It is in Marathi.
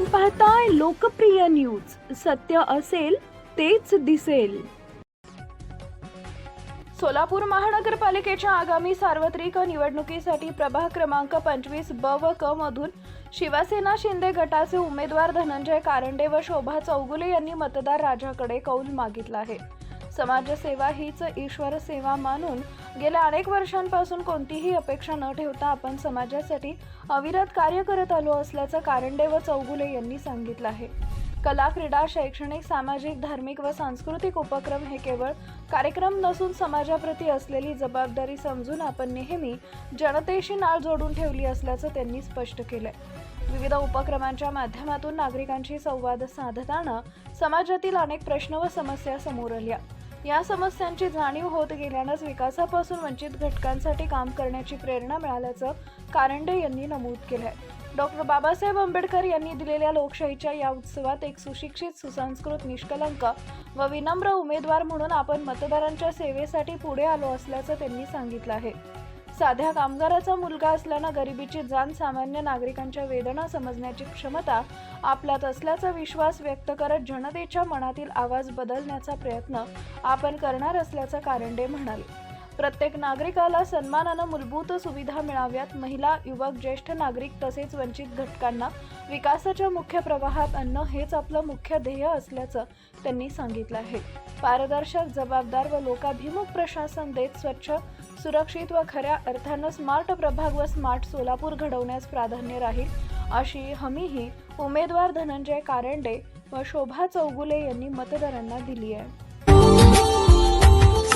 आपण पाहताय लोकप्रिय न्यूज. सत्य असेल तेच दिसेल. सोलापूर महानगरपालिकेच्या आगामी सार्वत्रिक निवडणुकीसाठी प्रभाग क्रमांक पंचवीस ब व क मधून शिवसेना शिंदे गटाचे उमेदवार धनंजय कारंडे व शोभा चौगुले यांनी मतदार राजाकडे कौल मागितला आहे. समाजसेवा हीच ईश्वर सेवा मानून गेल्या अनेक वर्षांपासून कोणतीही अपेक्षा न ठेवता आपण समाजासाठी अविरत कार्य करत आलो असल्याचं कारंडे व चौगुले यांनी सांगितलं आहे. कला क्रीडा शैक्षणिक सामाजिक धार्मिक व सांस्कृतिक उपक्रम हे केवळ कार्यक्रम नसून समाजाप्रती असलेली जबाबदारी समजून आपण नेहमी जनतेशी नाळ जोडून ठेवली असल्याचं त्यांनी स्पष्ट केलंय. विविध उपक्रमांच्या माध्यमातून नागरिकांशी संवाद साधताना समाजातील अनेक प्रश्न व समस्या समोर आल्या. या समस्यांची जाणीव होत गेल्यानंच विकासापासून वंचित घटकांसाठी काम करण्याची प्रेरणा मिळाल्याचं कारंडे यांनी नमूद केलंय. डॉक्टर बाबासाहेब आंबेडकर यांनी दिलेल्या लोकशाहीच्या या उत्सवात एक सुशिक्षित सुसंस्कृत निष्कलंक व विनम्र उमेदवार म्हणून आपण मतदारांच्या सेवेसाठी पुढे आलो असल्याचं त्यांनी सांगितलं आहे. साध्या कामगाराचा मुलगा असल्यानं गरिबीची जाण सामान्य नागरिकांच्या वेदना समजण्याची क्षमता आपल्यात असल्याचा विश्वास व्यक्त करत जनतेच्या मनातील आवाज बदलण्याचा प्रयत्न आपण करणार असल्याचं कारंडे म्हणाले. प्रत्येक नागरिकाला सन्मानानं मूलभूत सुविधा मिळाव्यात. महिला युवक ज्येष्ठ नागरिक तसेच वंचित घटकांना विकासाच्या मुख्य प्रवाहात आणणं हेच आपलं मुख्य ध्येय असल्याचं त्यांनी सांगितलं आहे. पारदर्शक जबाबदार व लोकाभिमुख प्रशासन देत स्वच्छ सुरक्षित व खऱ्या अर्थानं स्मार्ट प्रभाग व स्मार्ट सोलापूर घडवण्यास प्राधान्य राहील अशी हमीही उमेदवार धनंजय कारंडे व शोभा चौगुले यांनी मतदारांना दिली आहे.